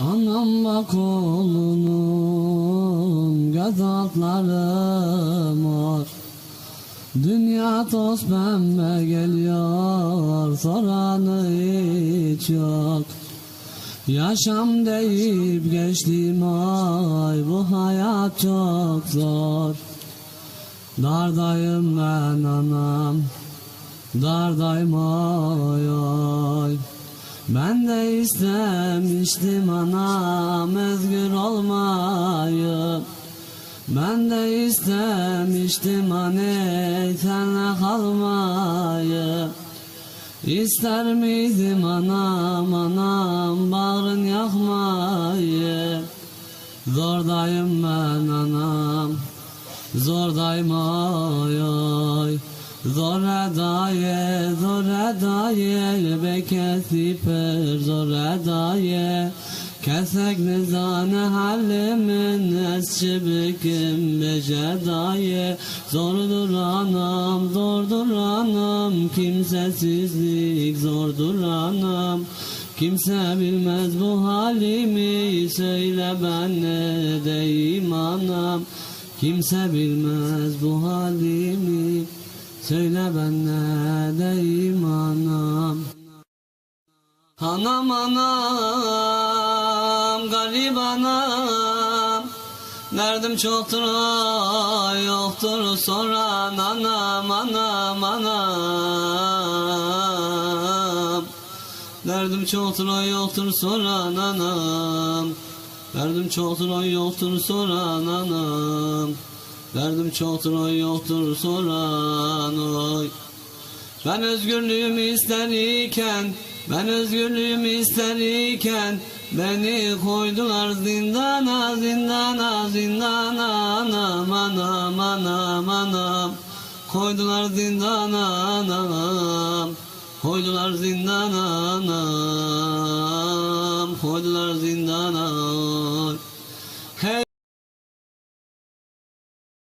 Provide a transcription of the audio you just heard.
Anam bak oğlunun göz altları mor. Dünya toz pembe geliyor soranı hiç yok. Yaşam deyip geçtim ay bu hayat çok zor. Dardayım ben anam Dardayım ay ay Ben de istemiştim anam özgür olmayı. Ben de istemiştim hani senle kalmayı. İster miydim anam anam bağrın yakmayı? Zordayım ben anam Zordayım ay ay Zor edaye, zor edaye Bekesiper zor edaye Kesek nizane halimin Esçibikim becedaye Zordur anam, zordur anam Kimsesizlik zordur anam. Kimse bilmez bu halimi Söyle ben ne deyim anam. Kimse bilmez bu halimi Söyle ben ne deyim anam Anam anam garip anam Derdim çoktur yoktur soran anam anam anam Derdim çoktur yoktur soran anam Derdim çoktur yoktur soran anam Derdim çoktur ay yoktur soran oy? Ben özgürlüğümü isterken Ben özgürlüğümü isterken Beni koydular zindana zindana zindana anam anam anam anam Koydular zindana anam Koydular zindana anam Koydular zindana